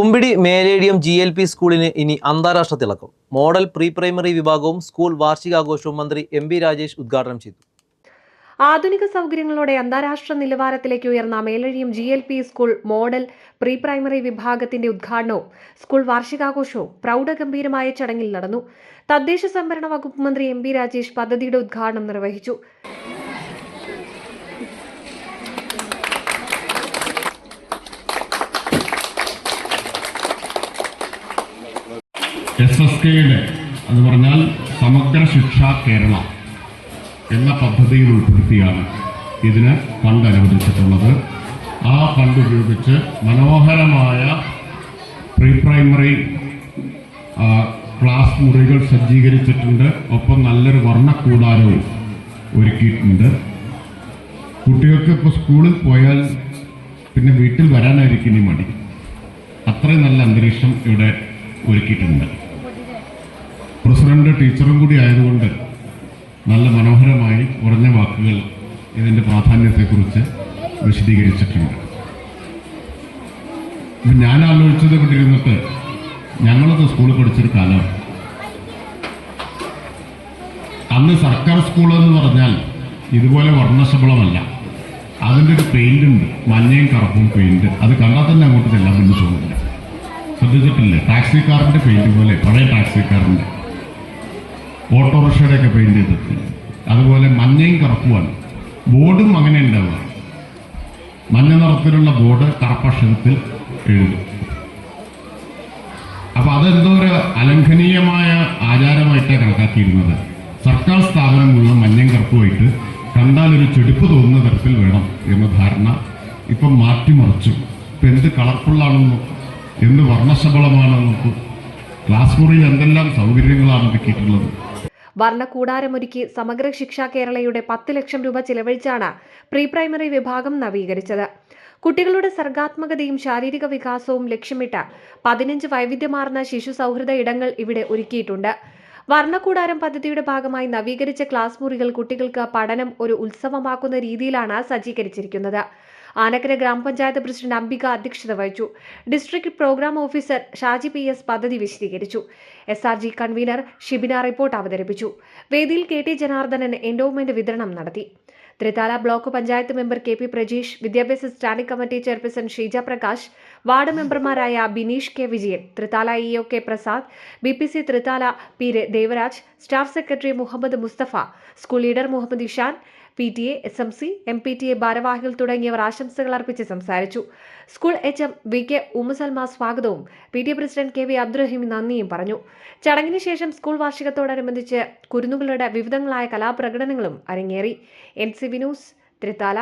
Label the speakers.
Speaker 1: കുമ്പിടി മേലേഡിയം G L P സ്കൂളിന് ഇനി അന്താരാഷ്ട്ര തിളക്കം. മോഡൽ പ്രീ പ്രൈമറി വിഭാഗവും സ്കൂൾ വാർഷികാഘോഷവും മന്ത്രി എം ബി രാജേഷ് ഉദ്ഘാടനം ചെയ്തു.
Speaker 2: ആധുനിക സൗകര്യങ്ങളോടെ അന്താരാഷ്ട്ര നിലവാരത്തിലേക്ക് ഉയർന്ന മേലഴിയും G L P school model pre primary വിഭാഗത്തിന്റെ ഉദ്ഘാടനവും സ്കൂൾ വാർഷികാഘോഷവും പ്രൗഢഗംഭീരമായ ചടങ്ങിൽ നടന്നു. തദ്ദേശ സംഭരണ വകുപ്പ് മന്ത്രി എം ബി രാജേഷ് പദ്ധതിയുടെ ഉദ്ഘാടനം നിർവഹിച്ചു.
Speaker 3: എസ് എസ് കെയുടെ എന്ന് പറഞ്ഞാൽ സമഗ്ര ശിക്ഷ കേരള എന്ന പദ്ധതിയിൽ ഉൾപ്പെടുത്തിയാണ് ഇതിന് ഫണ്ട് അനുവദിച്ചിട്ടുള്ളത്. ആ ഫണ്ട് ഉപയോഗിച്ച് മനോഹരമായ പ്രീ പ്രൈമറി ക്ലാസ് മുറികൾ സജ്ജീകരിച്ചിട്ടുണ്ട്. ഒപ്പം നല്ലൊരു വർണക്കൂടാരവും ഒരുക്കിയിട്ടുണ്ട്. കുട്ടികൾക്ക് ഇപ്പോൾ സ്കൂളിൽ പോയാൽ പിന്നെ വീട്ടിൽ വരാനായിരിക്കും ഇനി മടി. അത്രയും നല്ല അന്തരീക്ഷം ഇവിടെ ഒരുക്കിയിട്ടുണ്ട്. പ്രസിഡന്റ് ടീച്ചറും കൂടി ആയതുകൊണ്ട് നല്ല മനോഹരമായി കുറഞ്ഞ വാക്കുകൾ ഇതിന്റെ പ്രാധാന്യത്തെക്കുറിച്ച് വിശദീകരിച്ചിട്ടുണ്ട്. ഇപ്പം ഞാൻ ആലോചിച്ചത് ഇവിടെ ഇരുന്നിട്ട് ഞങ്ങളൊക്കെ സ്കൂളിൽ പഠിച്ചൊരു കാലം. അന്ന് സർക്കാർ സ്കൂൾ എന്ന് പറഞ്ഞാൽ ഇതുപോലെ വർണശബളമല്ല. അതിന്റെ ഒരു പെയിന്റ് ഉണ്ട്. മഞ്ഞയും കറുപ്പും പെയിന്റ് അത് കണ്ടാൽ തന്നെ അങ്ങോട്ട് ചെല്ലാൻ വേണ്ടി ശ്രദ്ധിച്ചിട്ടില്ല? ശ്രദ്ധിച്ചിട്ടില്ലേ ടാക്സി കാറിന്റെ പെയിന്റ് പോലെ പഴയ ടാക്സി ഓട്ടോറിക്ഷയുടെ ഒക്കെ പെയിന്റ് ചെയ്തിട്ടില്ല അതുപോലെ മഞ്ഞയും കറുപ്പുമാണ്. ബോർഡും അങ്ങനെ ഉണ്ടാവുക. മഞ്ഞ നിറത്തിലുള്ള ബോർഡ് കറുപ്പക്ഷരത്തിൽ എഴുതും അപ്പൊ അതെന്തോ ഒരു അലംഘനീയമായ ആചാരമായിട്ടാണ് കണക്കാക്കിയിരുന്നത്. സർക്കാർ സ്ഥാപനം മുഴുവൻ മഞ്ഞയും കറുപ്പുമായിട്ട് കണ്ടാൽ ഒരു ചെടുപ്പ് തോന്നുന്ന തരത്തിൽ വേണം എന്ന ധാരണ ഇപ്പം മാറ്റിമറിച്ചു. ഇപ്പം എന്ത് കളർഫുള്ളാണെന്നും എന്ത് വർണശബളമാണെന്നും ക്ലാസ് മുറിയിൽ എന്തെല്ലാം സൗകര്യങ്ങളാണ് ഒരുക്കിയിട്ടുള്ളത്.
Speaker 2: വർണക്കൂടാരമൊരുക്കി സമഗ്ര ശിക്ഷാ കേരളയുടെ പത്ത് ലക്ഷം രൂപ ചിലവഴിച്ചാണ് പ്രീ പ്രൈമറി വിഭാഗം നവീകരിച്ചത്. കുട്ടികളുടെ സർഗാത്മകതയും ശാരീരിക വികാസവും ലക്ഷ്യമിട്ട് പതിനഞ്ച് വൈവിധ്യമാർന്ന ശിശു സൗഹൃദ ഇടങ്ങൾ ഇവിടെ ഒരുക്കിയിട്ടുണ്ട്. വർണക്കൂടാരം പദ്ധതിയുടെ ഭാഗമായി നവീകരിച്ച ക്ലാസ് മുറികൾ കുട്ടികൾക്ക് പഠനം ഒരു ഉത്സവമാക്കുന്ന രീതിയിലാണ് സജ്ജീകരിച്ചിരിക്കുന്നത്. ആനക്കര ഗ്രാമപഞ്ചായത്ത് പ്രസിഡന്റ് അംബിക അധ്യക്ഷത വഹിച്ചു. District programme officer Shaji P S പദ്ധതി വിശദീകരിച്ചു. S R G convener Shibina report അവതരിപ്പിച്ചു. വേദിയിൽ കെ ടി ജനാർദ്ദനൻ എൻഡോവ്മെന്റ് വിതരണം നടത്തി. Thrithala block panchayat member K P Prajeesh വിദ്യാഭ്യാസ standing committee chairperson Sheeja Prakash ward മെമ്പർമാരായ Bineesh K Vijayan Thrithala E O K Prasad B P C Thrithala P Devaraj staff secretary Muhammad Musthafa school leader Muhammad Ishan P T A S M C M P T A ഭാരവാഹികൾ തുടങ്ങിയവർ ആശംസകൾ അർപ്പിച്ച് സംസാരിച്ചു. School H M V K Ummasalma സ്വാഗതവും P T A president K V Abdurahim നന്ദിയും പറഞ്ഞു. ചടങ്ങിന് ശേഷം സ്കൂൾ വാർഷികത്തോടനുബന്ധിച്ച് കുരുന്നുകളുടെ വിവിധങ്ങളായ കലാപ്രകടനങ്ങളും അരങ്ങേറി. N C Vinoos Thrithala.